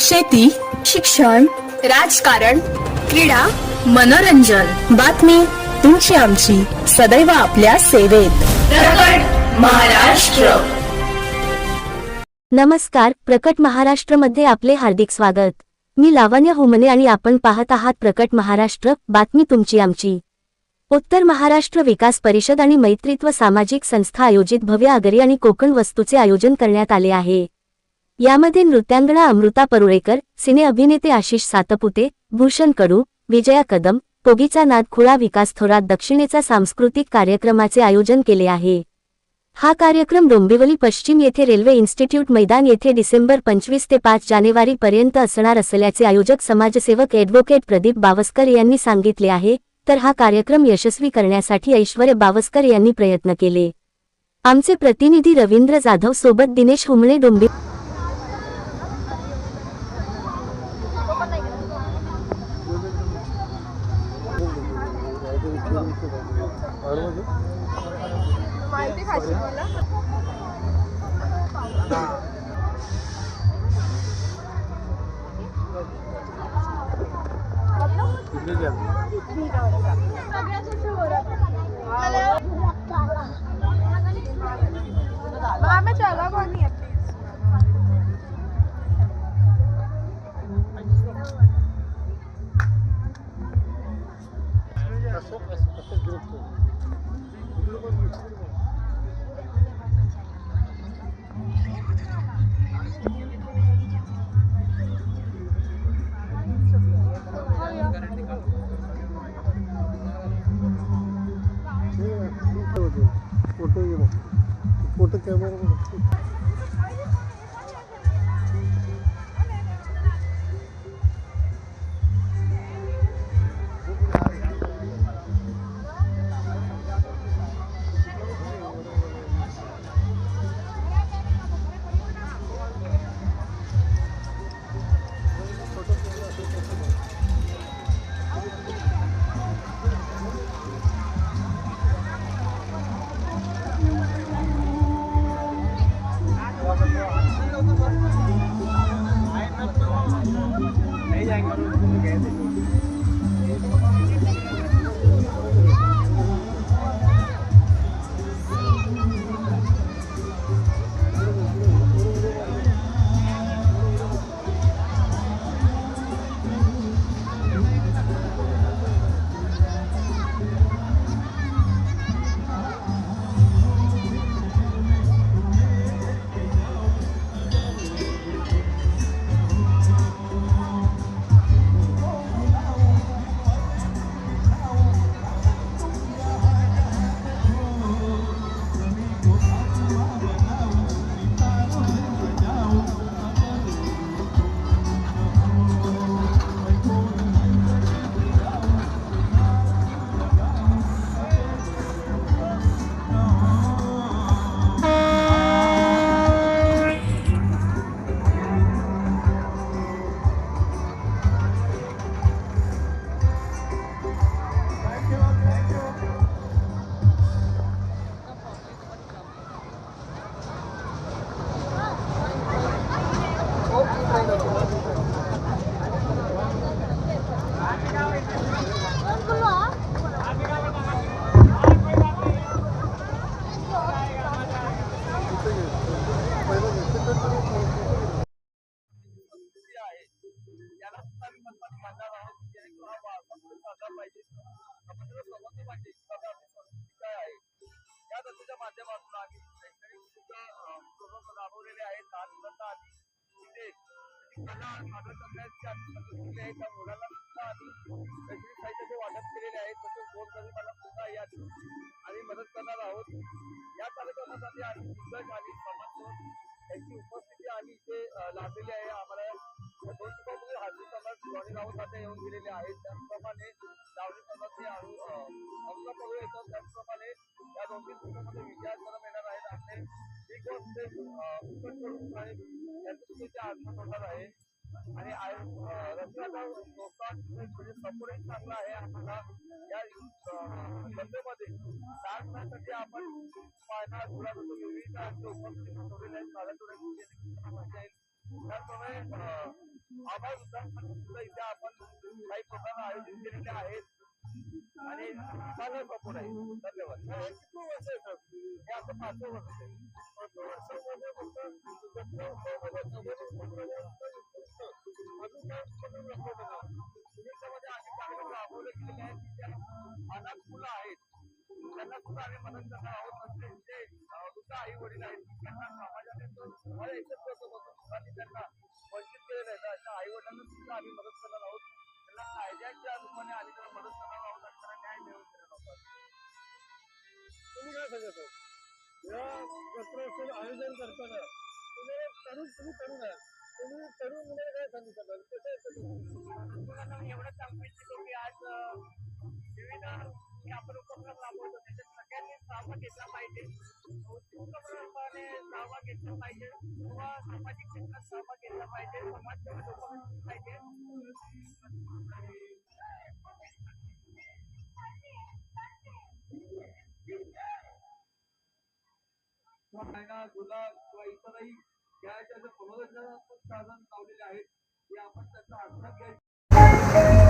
शेती शिक्षण राजकारण क्रीडा मनोरंजन. बातमी तुमची आमची. सदैव आपल्या सेवेत. प्रकट महाराष्ट्र. नमस्कार प्रकट महाराष्ट्रमध्ये आपले हार्दिक स्वागत. मी लावण्य हुमने आणि आपण पाहत आहात प्रकट महाराष्ट्र बातमी तुमची आमची. उत्तर महाराष्ट्र विकास परिषद आणि मैत्रित्व सामाजिक संस्था आयोजित भव्य आगरी आणि कोकण वस्तूचे आयोजन करण्यात आले आहे. यामध्ये नृत्यांगणा अमृता परुळेकर सिने अभिनेते आशिष सातपुते भूषण कडू विजया कदम पोगीचा नाद खुळा विकास थोरात दक्षिणेचा सांस्कृतिक कार्यक्रमाचे आयोजन केले आहे. हा कार्यक्रम डोंबिवली पश्चिम येथे रेल्वे इन्स्टिट्यूट मैदान येथे डिसेंबर पंचवीस ते पाच जानेवारी पर्यंत असणार असल्याचे आयोजक समाजसेवक ॲडव्होकेट प्रदीप बावस्कर यांनी सांगितले आहे तर हा कार्यक्रम यशस्वी करण्यासाठी ऐश्वर्य बावस्कर यांनी प्रयत्न केले. आमचे प्रतिनिधी रवींद्र जाधव सोबत दिनेश हुमणे डोंबि मैं 对吧？कला सादर करण्याची आम्ही आहे. त्या मुलांना सुद्धा आम्ही साहित्याचे वाटप केलेले आहे. तसेच गोड मला सुद्धा या आम्ही मदत करणार आहोत. या कार्यक्रमासाठी आम्ही पुस्तक आणि समाजसेवक यांची उपस्थिती आम्ही इथे लाभलेली आहे. आम्हाला दोन दिवसापूर्वी हाजी समाज जॉनी राऊत आता येऊन गेलेले आहेत. त्याचप्रमाणे लावणी समाज हे अनु- अ, येतात. त्याचप्रमाणे या दोन तीन दिवसामध्ये विजया येणार आहेत. आपले ही गोष्ट ते करून आणि त्यांचं आहे. आणि रशियाचा म्हणजे सपोर्टही चांगला आहे. आम्हाला या स्पर्धेमध्ये डान्स आपण पाहणार. गुलाब विविध उपस्थित ठेवलेले आहेत मला थोडे त्याचप्रमाणे आभार विधानसभा सुद्धा इथे आपण काही प्रकार आयोजित केलेले आहेत. आणि चांगला सपोर्ट आहे. धन्यवाद. किती वर्ष आहे सर? हे आता पाचवं वर्ष आहे. पाचव्या वर्षामध्ये फक्त अनाथ मुलं आहेत त्यांना सुद्धा आम्ही मदत करणार आहोत जे आई वडील आहेत त्यांना समाजाने त्यांना वंचित केलेलं आहे अशा आई वडिलांना सुद्धा आम्ही मदत करणार आहोत त्यांना कायद्याच्या रूपाने आम्ही त्यांना मदत करणार आहोत आणि त्यांना न्याय मिळवून देणार आहोत तुम्ही काय या आयोजन करताना तुम्ही तरुण तुम्ही तरुण आहे. तुम्ही तरुण मुलाला काय सांगू शकाल कसं आहे तुम्ही मुलांना मी एवढंच सांगू इच्छितो की आज विविध आपण उपक्रम राबवतो त्याच्यात सगळ्यांनी सहभाग घेतला पाहिजे. उत्सवपणे सहभाग घेतला पाहिजे. किंवा सामाजिक क्षेत्रात सहभाग घेतला पाहिजे. समाजसेवा लोकांना पाहिजे. किंवा गुलाब किंवा इतरही या ज्या ज्या साधन लावलेले आहेत. ते आपण त्याचा आस्वाद घ्यायचा